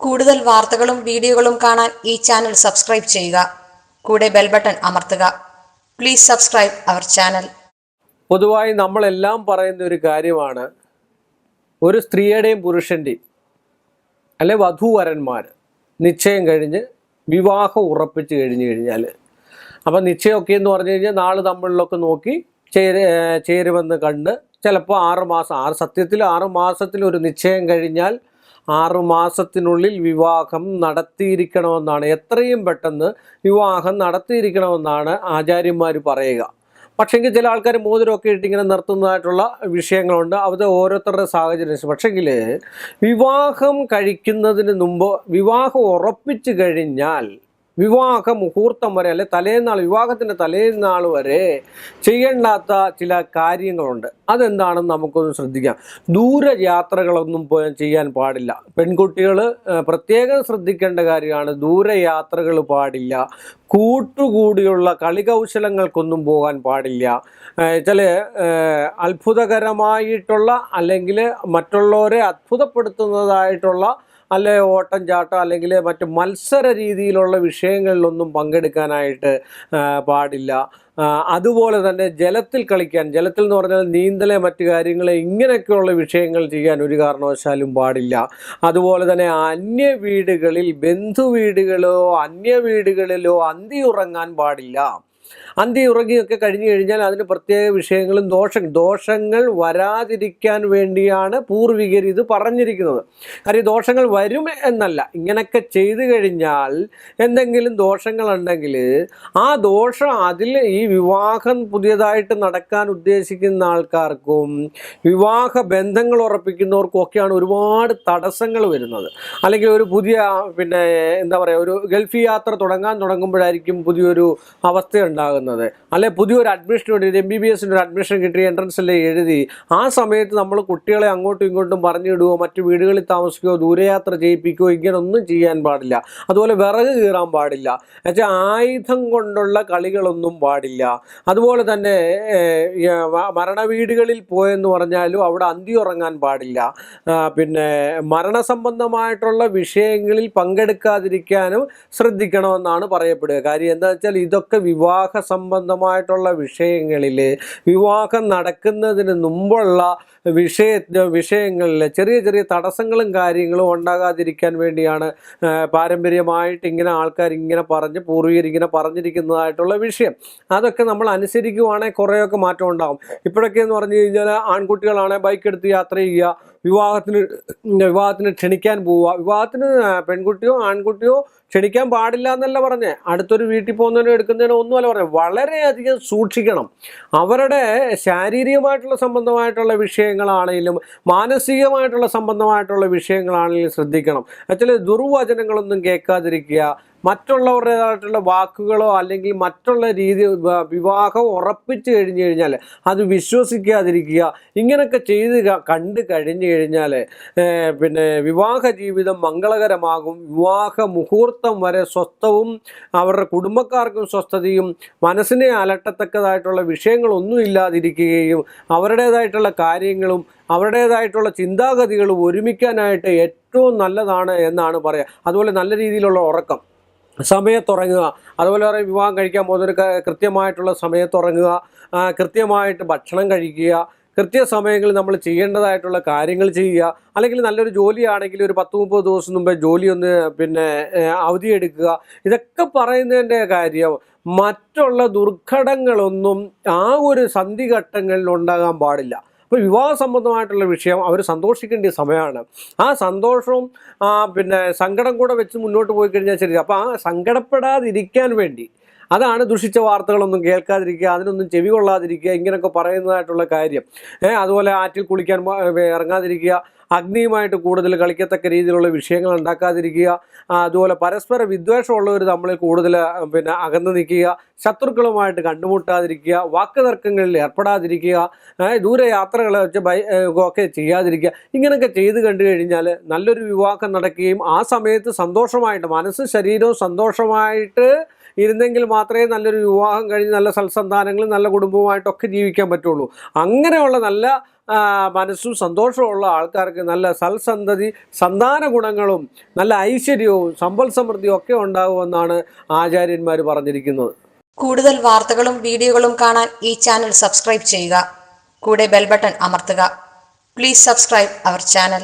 കൂടുതൽ വാർത്തകളും വീഡിയോകളും കാണാൻ ഈ ചാനൽ സബ്സ്ക്രൈബ് ചെയ്യുക. കൂടെ ബെൽ ബട്ടൺ അമർത്തുക. പ്ലീസ് സബ്സ്ക്രൈബ് അവർ ചാനൽ പൊതുവായി നമ്മളെല്ലാം പറയുന്ന ഒരു കാര്യമാണ് ഒരു സ്ത്രീയുടെയും പുരുഷന്റെയും അല്ലെ വധൂവരന്മാർ നിശ്ചയം കഴിഞ്ഞ് വിവാഹം ഉറപ്പിച്ച് കഴിഞ്ഞ് കഴിഞ്ഞാൽ അപ്പം നിശ്ചയമൊക്കെ എന്ന് പറഞ്ഞു കഴിഞ്ഞാൽ നാൾ തമ്മിലൊക്കെ നോക്കി ചേര് ചേരുമെന്ന് കണ്ട് ചിലപ്പോൾ ആറ് മാസം ആറ് സത്യത്തിൽ ആറ് മാസത്തിൽ ഒരു നിശ്ചയം കഴിഞ്ഞാൽ ആറ് മാസത്തിനുള്ളിൽ വിവാഹം നടത്തിയിരിക്കണമെന്നാണ്. എത്രയും പെട്ടെന്ന് വിവാഹം നടത്തിയിരിക്കണമെന്നാണ് ആചാര്യന്മാർ പറയുക. പക്ഷെങ്കിൽ ചില ആൾക്കാർ മോതിരമൊക്കെ ഇട്ടിങ്ങനെ നിർത്തുന്നതായിട്ടുള്ള വിഷയങ്ങളുണ്ട്. അത് ഓരോരുത്തരുടെ സാഹചര്യം പക്ഷെങ്കിൽ വിവാഹം കഴിക്കുന്നതിന് മുമ്പ് വിവാഹം ഉറപ്പിച്ചു കഴിഞ്ഞാൽ വിവാഹ മുഹൂർത്തം വരെ അല്ലെ തലേന്നാൾ വിവാഹത്തിന്റെ തലേന്നാൾ വരെ ചെയ്യേണ്ടാത്ത ചില കാര്യങ്ങളുണ്ട്. അതെന്താണെന്ന് നമുക്കൊന്ന് ശ്രദ്ധിക്കാം. ദൂരയാത്രകളൊന്നും ചെയ്യാൻ പാടില്ല. പെൺകുട്ടികൾ പ്രത്യേകം ശ്രദ്ധിക്കേണ്ട കാര്യമാണ് ദൂരയാത്രകൾ പാടില്ല. കൂട്ടുകൂടിയുള്ള കളികൗശലങ്ങൾക്കൊന്നും പോകാൻ പാടില്ല. ചില അത്ഭുതകരമായിട്ടുള്ള അല്ലെങ്കിൽ മറ്റുള്ളവരെ അത്ഭുതപ്പെടുത്തുന്നതായിട്ടുള്ള അല്ലെ ഓട്ടം ചാട്ടം അല്ലെങ്കിൽ മറ്റ് മത്സര രീതിയിലുള്ള വിഷയങ്ങളിലൊന്നും പങ്കെടുക്കാനായിട്ട് പാടില്ല. അതുപോലെ തന്നെ ജലത്തിൽ കളിക്കാൻ ജലത്തിൽ എന്ന് പറഞ്ഞാൽ നീന്തലെ മറ്റു കാര്യങ്ങളെ ഇങ്ങനെയൊക്കെയുള്ള വിഷയങ്ങൾ ചെയ്യാൻ ഒരു കാരണവശാലും പാടില്ല. അതുപോലെ തന്നെ അന്യ വീടുകളിൽ ബന്ധു അന്യ വീടുകളിലോ അന്തി ഉറങ്ങാൻ പാടില്ല. അന്തി ഉറങ്ങിയൊക്കെ കഴിഞ്ഞു കഴിഞ്ഞാൽ അതിന് പ്രത്യേക വിഷയങ്ങളും ദോഷ ദോഷങ്ങൾ വരാതിരിക്കാൻ വേണ്ടിയാണ് പൂർവികർ ഇത് പറഞ്ഞിരിക്കുന്നത്. കാര്യം ദോഷങ്ങൾ വരും എന്നല്ല. ഇങ്ങനെയൊക്കെ ചെയ്തു കഴിഞ്ഞാൽ എന്തെങ്കിലും ദോഷങ്ങളുണ്ടെങ്കിൽ ആ ദോഷം അതിൽ ഈ വിവാഹം പുതിയതായിട്ട് നടക്കാൻ ഉദ്ദേശിക്കുന്ന ആൾക്കാർക്കും വിവാഹ ബന്ധങ്ങൾ ഉറപ്പിക്കുന്നവർക്കും ഒക്കെയാണ് ഒരുപാട് തടസ്സങ്ങൾ വരുന്നത്. അല്ലെങ്കിൽ ഒരു പുതിയ പിന്നെ എന്താ പറയുക ഒരു ഗൾഫ് യാത്ര തുടങ്ങാൻ തുടങ്ങുമ്പോഴായിരിക്കും പുതിയൊരു അവസ്ഥ ഉണ്ടാകുന്നത് അല്ലെ പുതിയൊരു അഡ്മിഷൻ വേണ്ടി എം ബി ബി എസിന്റെ ഒരു അഡ്മിഷൻ കിട്ടി എൻട്രൻസിൽ എഴുതി. ആ സമയത്ത് നമ്മൾ കുട്ടികളെ അങ്ങോട്ടും ഇങ്ങോട്ടും പറഞ്ഞിടുകയോ മറ്റു വീടുകളിൽ താമസിക്കുകയോ ദൂരയാത്ര ചെയ്യിപ്പിക്കുകയോ ഇങ്ങനെ ഒന്നും ചെയ്യാൻ പാടില്ല. അതുപോലെ വിറക് കീറാൻ പാടില്ല. എന്നുവെച്ചാൽ ആയുധം കൊണ്ടുള്ള കളികളൊന്നും പാടില്ല. അതുപോലെ തന്നെ മരണവീടുകളിൽ പോയെന്ന് പറഞ്ഞാലും അവിടെ അന്തി ഉറങ്ങാൻ പാടില്ല പിന്നെ മരണസംബന്ധമായിട്ടുള്ള വിഷയങ്ങളിൽ പങ്കെടുക്കാതിരിക്കാനും ശ്രദ്ധിക്കണമെന്നാണ് പറയപ്പെടുക. കാര്യം എന്താ വെച്ചാൽ ഇതൊക്കെ വിവാഹ സംബന്ധമായിട്ടുള്ള വിഷയങ്ങളിൽ വിവാഹം നടക്കുന്നതിന് മുമ്പുള്ള വിഷയ വിഷയങ്ങളിൽ ചെറിയ ചെറിയ തടസ്സങ്ങളും കാര്യങ്ങളും ഉണ്ടാകാതിരിക്കാൻ വേണ്ടിയാണ് പാരമ്പര്യമായിട്ട് ഇങ്ങനെ ആൾക്കാർ ഇങ്ങനെ പറഞ്ഞ് പൂർവീകരിങ്ങനെ പറഞ്ഞിരിക്കുന്നതായിട്ടുള്ള വിഷയം. അതൊക്കെ നമ്മൾ അനുസരിക്കുവാണെങ്കിൽ കുറേയൊക്കെ മാറ്റം ഉണ്ടാകും ഇപ്പോഴൊക്കെ എന്ന് പറഞ്ഞു കഴിഞ്ഞാൽ ആൺകുട്ടികളാണെങ്കിൽ ബൈക്ക് എടുത്ത് യാത്ര ചെയ്യുക വിവാഹത്തിന് വിവാഹത്തിന് ക്ഷണിക്കാൻ പോവുക. വിവാഹത്തിന് പെൺകുട്ടിയോ ആൺകുട്ടിയോ ക്ഷണിക്കാൻ പാടില്ല എന്നല്ല പറഞ്ഞേ. അടുത്തൊരു വീട്ടിൽ പോകുന്നതിനോ എടുക്കുന്നതിനോ ഒന്നുമല്ല പറഞ്ഞത് വളരെയധികം സൂക്ഷിക്കണം. അവരുടെ ശാരീരികമായിട്ടുള്ള സംബന്ധമായിട്ടുള്ള വിഷയങ്ങളാണെങ്കിലും മാനസികമായിട്ടുള്ള സംബന്ധമായിട്ടുള്ള വിഷയങ്ങളാണെങ്കിലും ശ്രദ്ധിക്കണം. ആക്ച്വലി ദുർവചനങ്ങളൊന്നും കേൾക്കാതിരിക്കുക മറ്റുള്ളവരുടേതായിട്ടുള്ള വാക്കുകളോ അല്ലെങ്കിൽ മറ്റുള്ള രീതി വിവാഹം ഉറപ്പിച്ചു കഴിഞ്ഞു കഴിഞ്ഞാൽ അത് വിശ്വസിക്കാതിരിക്കുക ഇങ്ങനെയൊക്കെ ചെയ്ത് കണ്ടു കഴിഞ്ഞു കഴിഞ്ഞാൽ പിന്നെ വിവാഹ ജീവിതം മംഗളകരമാകും. വിവാഹ മുഹൂർത്തം വരെ സ്വസ്ഥവും അവരുടെ കുടുംബക്കാർക്കും സ്വസ്ഥതയും മനസ്സിനെ അലട്ടത്തക്കതായിട്ടുള്ള വിഷയങ്ങളൊന്നും ഇല്ലാതിരിക്കുകയും അവരുടേതായിട്ടുള്ള കാര്യങ്ങളും അവരുടേതായിട്ടുള്ള ചിന്താഗതികളും ഒരുമിക്കാനായിട്ട് ഏറ്റവും നല്ലതാണ് എന്നാണ് പറയുക അതുപോലെ നല്ല രീതിയിലുള്ള ഉറക്കം. സമയത്തുറങ്ങുക അതുപോലെ പറയും വിവാഹം കഴിക്കാൻ പോകുന്നൊരു ക- കൃത്യമായിട്ടുള്ള സമയത്തുറങ്ങുക കൃത്യമായിട്ട് ഭക്ഷണം കഴിക്കുക. കൃത്യസമയങ്ങളിൽ നമ്മൾ ചെയ്യേണ്ടതായിട്ടുള്ള കാര്യങ്ങൾ ചെയ്യുക. അല്ലെങ്കിൽ നല്ലൊരു ജോലിയാണെങ്കിൽ ഒരു പത്ത് മുപ്പത് ദിവസം മുമ്പേ ജോലി ഒന്ന് പിന്നെ അവധിയെടുക്കുക ഇതൊക്കെ പറയുന്നതിന്റെ കാര്യം മറ്റുള്ള ദുർഘടങ്ങളൊന്നും ആ ഒരു സന്ധിഘട്ടങ്ങളിൽ ഉണ്ടാകാൻ പാടില്ല. അപ്പോൾ വിവാഹ സംബന്ധമായിട്ടുള്ള വിഷയം അവർ സന്തോഷിക്കേണ്ട സമയമാണ്. ആ സന്തോഷവും പിന്നെ സങ്കടം കൂടെ വെച്ച് മുന്നോട്ട് പോയി കഴിഞ്ഞാൽ ശരി. അപ്പോൾ ആ സങ്കടപ്പെടാതിരിക്കാൻ വേണ്ടി അതാണ് ദുഷിച്ച വാർത്തകളൊന്നും കേൾക്കാതിരിക്കുക അതിനൊന്നും ചെവി കൊള്ളാതിരിക്കുക ഇങ്ങനെയൊക്കെ പറയുന്നതായിട്ടുള്ള കാര്യം. ഏഹ് അതുപോലെ ആറ്റിൽ കുളിക്കാൻ ഇറങ്ങാതിരിക്കുക അഗ്നിയുമായിട്ട് കൂടുതൽ കളിക്കത്തക്ക രീതിയിലുള്ള വിഷയങ്ങൾ ഉണ്ടാക്കാതിരിക്കുക അതുപോലെ പരസ്പര വിദ്വേഷമുള്ളവർ തമ്മിൽ കൂടുതൽ പിന്നെ അകന്നു നിൽക്കുക ശത്രുക്കളുമായിട്ട് കണ്ടുമുട്ടാതിരിക്കുക വാക്കുതർക്കങ്ങളിൽ ഏർപ്പെടാതിരിക്കുക ദൂരയാത്രകൾ ഒക്കെ ചെയ്യാതിരിക്കുക ഇങ്ങനെയൊക്കെ ചെയ്ത് കണ്ടു കഴിഞ്ഞാൽ നല്ലൊരു വിവാഹം നടക്കുകയും ആ സമയത്ത് സന്തോഷമായിട്ട് മനസ്സ് ശരീരവും സന്തോഷമായിട്ട് ഇരുന്നെങ്കിൽ മാത്രമേ നല്ലൊരു വിവാഹം കഴിഞ്ഞ് നല്ല സൽസന്താനങ്ങളും നല്ല കുടുംബവുമായിട്ടൊക്കെ ജീവിക്കാൻ പറ്റുള്ളൂ. അങ്ങനെയുള്ള നല്ല മനസ്സും സന്തോഷമുള്ള ആൾക്കാർക്ക് നല്ല സൽസന്തതി സന്താന ഗുണങ്ങളും നല്ല ഐശ്വര്യവും സമ്പൽ സമൃദ്ധിയും ഒക്കെ ഉണ്ടാകുമെന്നാണ് ആചാര്യന്മാർ പറഞ്ഞിരിക്കുന്നത്. കൂടുതൽ വാർത്തകളും വീഡിയോകളും കാണാൻ ഈ ചാനൽ സബ്സ്ക്രൈബ് ചെയ്യുക. കൂടെ ബെൽബട്ടൺ അമർത്തുക. Please subscribe our channel